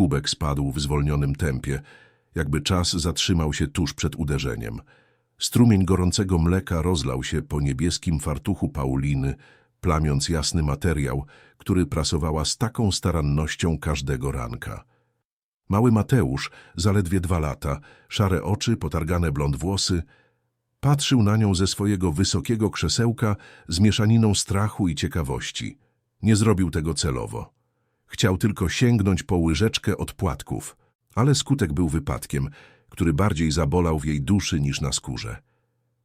Kubek spadł w zwolnionym tempie, jakby czas zatrzymał się tuż przed uderzeniem. Strumień gorącego mleka rozlał się po niebieskim fartuchu Pauliny, plamiąc jasny materiał, który prasowała z taką starannością każdego ranka. Mały Mateusz, zaledwie dwa lata, szare oczy, potargane blond włosy, patrzył na nią ze swojego wysokiego krzesełka z mieszaniną strachu i ciekawości. Nie zrobił tego celowo. Chciał tylko sięgnąć po łyżeczkę od płatków, ale skutek był wypadkiem, który bardziej zabolał w jej duszy niż na skórze.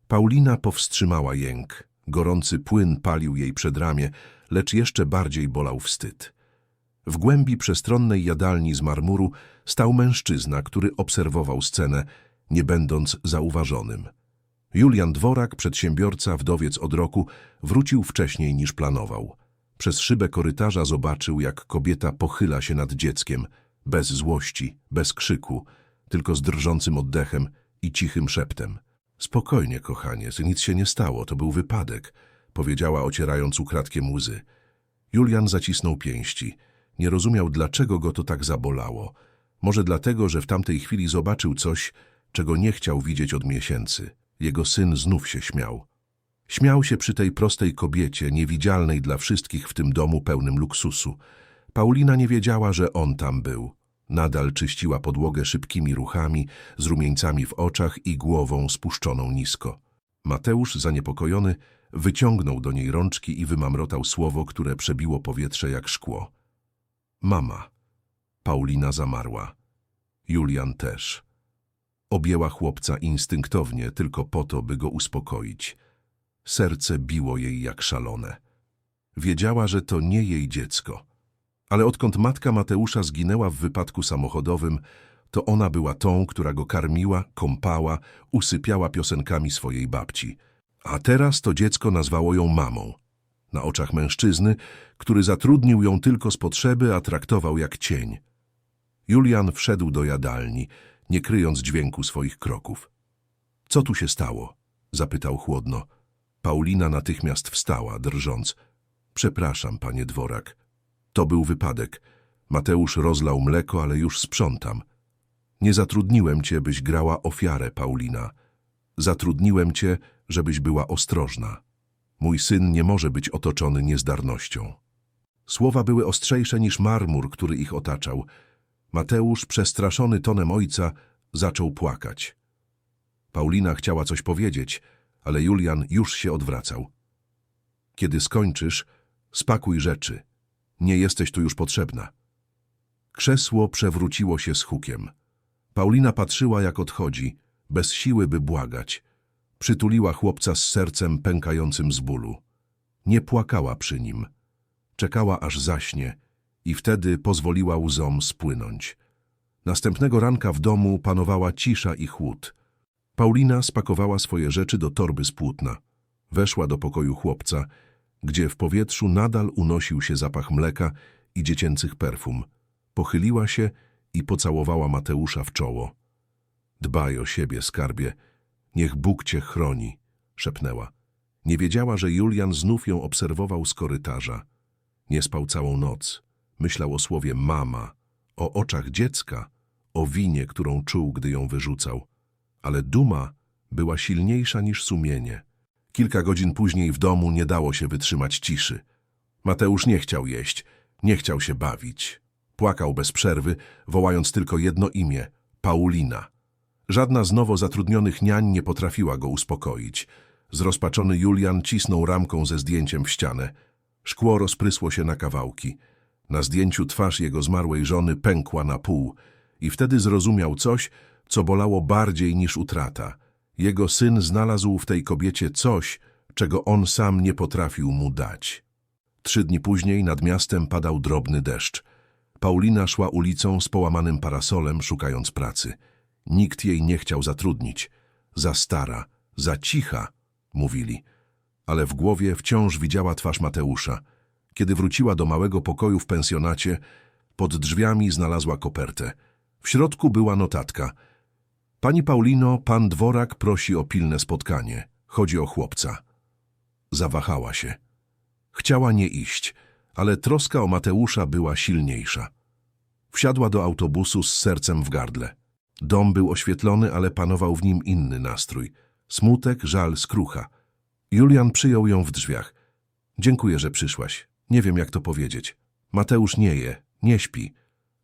Paulina powstrzymała jęk. Gorący płyn palił jej przedramię, lecz jeszcze bardziej bolał wstyd. W głębi przestronnej jadalni z marmuru stał mężczyzna, który obserwował scenę, nie będąc zauważonym. Julian Dworak, przedsiębiorca, wdowiec od roku, wrócił wcześniej niż planował. Przez szybę korytarza zobaczył, jak kobieta pochyla się nad dzieckiem, bez złości, bez krzyku, tylko z drżącym oddechem i cichym szeptem. Spokojnie, kochanie, nic się nie stało, to był wypadek, powiedziała ocierając ukradkiem łzy. Julian zacisnął pięści. Nie rozumiał, dlaczego go to tak zabolało. Może dlatego, że w tamtej chwili zobaczył coś, czego nie chciał widzieć od miesięcy. Jego syn znów się śmiał. Śmiał się przy tej prostej kobiecie, niewidzialnej dla wszystkich w tym domu pełnym luksusu. Paulina nie wiedziała, że on tam był. Nadal czyściła podłogę szybkimi ruchami, z rumieńcami w oczach i głową spuszczoną nisko. Mateusz, zaniepokojony, wyciągnął do niej rączki i wymamrotał słowo, które przebiło powietrze jak szkło. Mama. Paulina zamarła. Julian też. Objęła chłopca instynktownie, tylko po to, by go uspokoić. Serce biło jej jak szalone. Wiedziała, że to nie jej dziecko. Ale odkąd matka Mateusza zginęła w wypadku samochodowym, to ona była tą, która go karmiła, kąpała, usypiała piosenkami swojej babci. A teraz to dziecko nazwało ją mamą. Na oczach mężczyzny, który zatrudnił ją tylko z potrzeby, a traktował jak cień. Julian wszedł do jadalni, nie kryjąc dźwięku swoich kroków. Co tu się stało? zapytał chłodno. Paulina natychmiast wstała, drżąc. Przepraszam, panie dworak. To był wypadek. Mateusz rozlał mleko, ale już sprzątam. Nie zatrudniłem cię, byś grała ofiarę, Paulina. Zatrudniłem cię, żebyś była ostrożna. Mój syn nie może być otoczony niezdarnością. Słowa były ostrzejsze niż marmur, który ich otaczał. Mateusz, przestraszony tonem ojca, zaczął płakać. Paulina chciała coś powiedzieć, ale Julian już się odwracał. Kiedy skończysz, spakuj rzeczy. Nie jesteś tu już potrzebna. Krzesło przewróciło się z hukiem. Paulina patrzyła, jak odchodzi, bez siły, by błagać. Przytuliła chłopca z sercem pękającym z bólu. Nie płakała przy nim. Czekała, aż zaśnie i wtedy pozwoliła łzom spłynąć. Następnego ranka w domu panowała cisza i chłód. Paulina spakowała swoje rzeczy do torby z płótna. Weszła do pokoju chłopca, gdzie w powietrzu nadal unosił się zapach mleka i dziecięcych perfum. Pochyliła się i pocałowała Mateusza w czoło. Dbaj o siebie, skarbie. Niech Bóg cię chroni, szepnęła. Nie wiedziała, że Julian znów ją obserwował z korytarza. Nie spał całą noc. Myślał o słowie mama, o oczach dziecka, o winie, którą czuł, gdy ją wyrzucał. Ale duma była silniejsza niż sumienie. Kilka godzin później w domu nie dało się wytrzymać ciszy. Mateusz nie chciał jeść, nie chciał się bawić. Płakał bez przerwy, wołając tylko jedno imię – Paulina. Żadna z nowo zatrudnionych niań nie potrafiła go uspokoić. Zrozpaczony Julian cisnął ramką ze zdjęciem w ścianę. Szkło rozprysło się na kawałki. Na zdjęciu twarz jego zmarłej żony pękła na pół i wtedy zrozumiał coś, co bolało bardziej niż utrata. Jego syn znalazł w tej kobiecie coś, czego on sam nie potrafił mu dać. Trzy dni później nad miastem padał drobny deszcz. Paulina szła ulicą z połamanym parasolem, szukając pracy. Nikt jej nie chciał zatrudnić. Za stara, za cicha, mówili. Ale w głowie wciąż widziała twarz Mateusza. Kiedy wróciła do małego pokoju w pensjonacie, pod drzwiami znalazła kopertę. W środku była notatka. Pani Paulino, pan Dworak prosi o pilne spotkanie. Chodzi o chłopca. Zawahała się. Chciała nie iść, ale troska o Mateusza była silniejsza. Wsiadła do autobusu z sercem w gardle. Dom był oświetlony, ale panował w nim inny nastrój. Smutek, żal, skrucha. Julian przyjął ją w drzwiach. Dziękuję, że przyszłaś. Nie wiem, jak to powiedzieć. Mateusz nie je, nie śpi.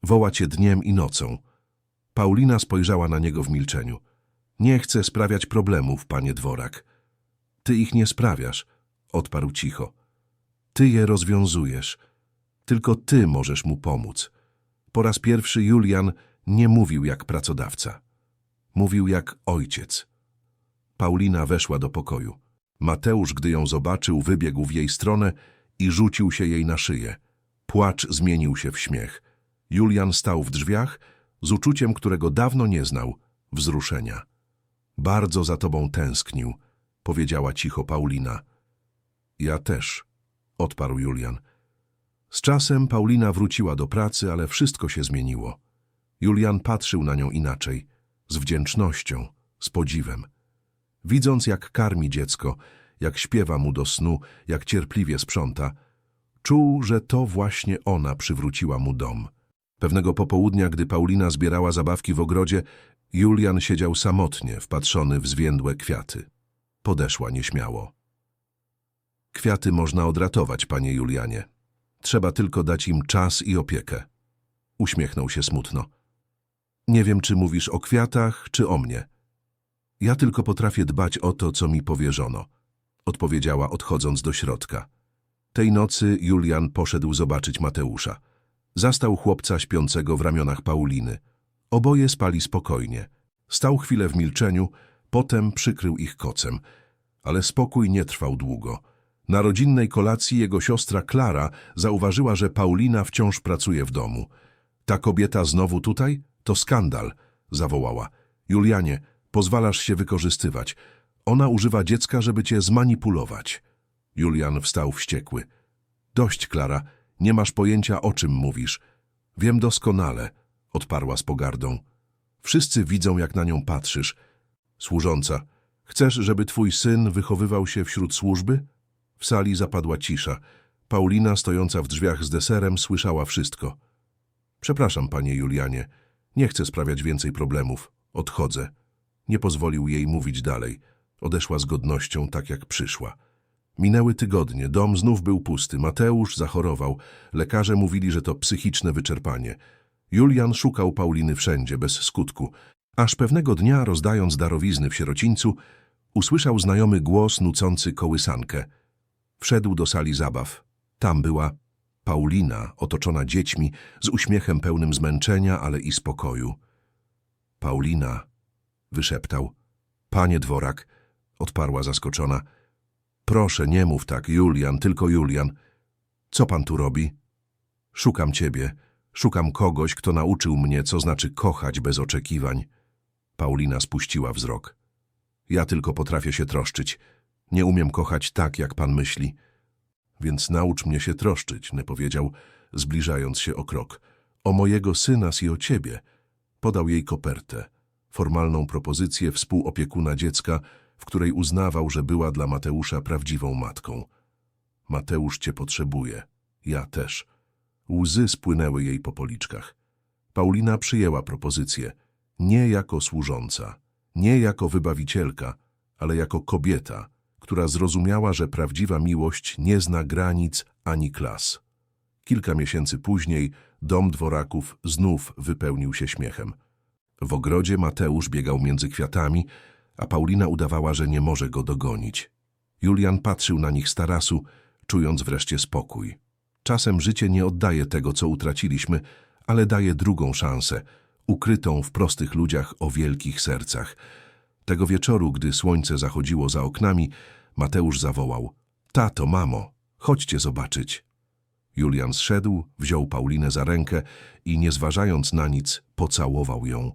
Woła cię dniem i nocą. Paulina spojrzała na niego w milczeniu. Nie chcę sprawiać problemów, panie dworak. Ty ich nie sprawiasz, odparł cicho. Ty je rozwiązujesz. Tylko ty możesz mu pomóc. Po raz pierwszy Julian nie mówił jak pracodawca. Mówił jak ojciec. Paulina weszła do pokoju. Mateusz, gdy ją zobaczył, wybiegł w jej stronę i rzucił się jej na szyję. Płacz zmienił się w śmiech. Julian stał w drzwiach z uczuciem, którego dawno nie znał, wzruszenia. Bardzo za tobą tęsknił, powiedziała cicho Paulina. Ja też, odparł Julian. Z czasem Paulina wróciła do pracy, ale wszystko się zmieniło. Julian patrzył na nią inaczej, z wdzięcznością, z podziwem. Widząc, jak karmi dziecko, jak śpiewa mu do snu, jak cierpliwie sprząta, czuł, że to właśnie ona przywróciła mu dom. Pewnego popołudnia, gdy Paulina zbierała zabawki w ogrodzie, Julian siedział samotnie, wpatrzony w zwiędłe kwiaty. Podeszła nieśmiało. Kwiaty można odratować, panie Julianie. Trzeba tylko dać im czas i opiekę. Uśmiechnął się smutno. Nie wiem, czy mówisz o kwiatach, czy o mnie. Ja tylko potrafię dbać o to, co mi powierzono, odpowiedziała, odchodząc do środka. Tej nocy Julian poszedł zobaczyć Mateusza. Zastał chłopca śpiącego w ramionach Pauliny. Oboje spali spokojnie. Stał chwilę w milczeniu, potem przykrył ich kocem. Ale spokój nie trwał długo. Na rodzinnej kolacji jego siostra Klara zauważyła, że Paulina wciąż pracuje w domu. Ta kobieta znowu tutaj? To skandal, zawołała. Julianie, pozwalasz się wykorzystywać. Ona używa dziecka, żeby cię zmanipulować. Julian wstał wściekły. Dość, Klara, nie masz pojęcia, o czym mówisz. Wiem doskonale, odparła z pogardą. Wszyscy widzą, jak na nią patrzysz. Służąca, chcesz, żeby twój syn wychowywał się wśród służby? W sali zapadła cisza. Paulina, stojąca w drzwiach z deserem, słyszała wszystko. Przepraszam, panie Julianie, nie chcę sprawiać więcej problemów. Odchodzę. Nie pozwolił jej mówić dalej. Odeszła z godnością, tak jak przyszła. Minęły tygodnie, dom znów był pusty. Mateusz zachorował. Lekarze mówili, że to psychiczne wyczerpanie. Julian szukał Pauliny wszędzie, bez skutku. Aż pewnego dnia, rozdając darowizny w sierocińcu, usłyszał znajomy głos nucący kołysankę. Wszedł do sali zabaw. Tam była Paulina, otoczona dziećmi, z uśmiechem pełnym zmęczenia, ale i spokoju. Paulina, wyszeptał. Panie dworak, odparła zaskoczona. Proszę, nie mów tak, Julian, tylko Julian. Co pan tu robi? Szukam ciebie. Szukam kogoś, kto nauczył mnie, co znaczy kochać bez oczekiwań. Paulina spuściła wzrok. Ja tylko potrafię się troszczyć. Nie umiem kochać tak, jak pan myśli. Więc naucz mnie się troszczyć, powiedział, zbliżając się o krok. O mojego syna i o ciebie. Podał jej kopertę. Formalną propozycję współopiekuna dziecka, w której uznawał, że była dla Mateusza prawdziwą matką. Mateusz cię potrzebuje. Ja też. Łzy spłynęły jej po policzkach. Paulina przyjęła propozycję. Nie jako służąca, nie jako wybawicielka, ale jako kobieta, która zrozumiała, że prawdziwa miłość nie zna granic ani klas. Kilka miesięcy później dom dworaków znów wypełnił się śmiechem. W ogrodzie Mateusz biegał między kwiatami, a Paulina udawała, że nie może go dogonić. Julian patrzył na nich z tarasu, czując wreszcie spokój. Czasem życie nie oddaje tego, co utraciliśmy, ale daje drugą szansę, ukrytą w prostych ludziach o wielkich sercach. Tego wieczoru, gdy słońce zachodziło za oknami, Mateusz zawołał – Tato, mamo, chodźcie zobaczyć. Julian zszedł, wziął Paulinę za rękę i nie zważając na nic, pocałował ją.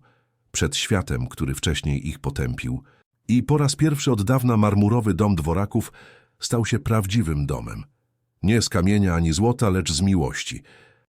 Przed światem, który wcześniej ich potępił. I po raz pierwszy od dawna marmurowy dom dworaków stał się prawdziwym domem. Nie z kamienia ani złota, lecz z miłości –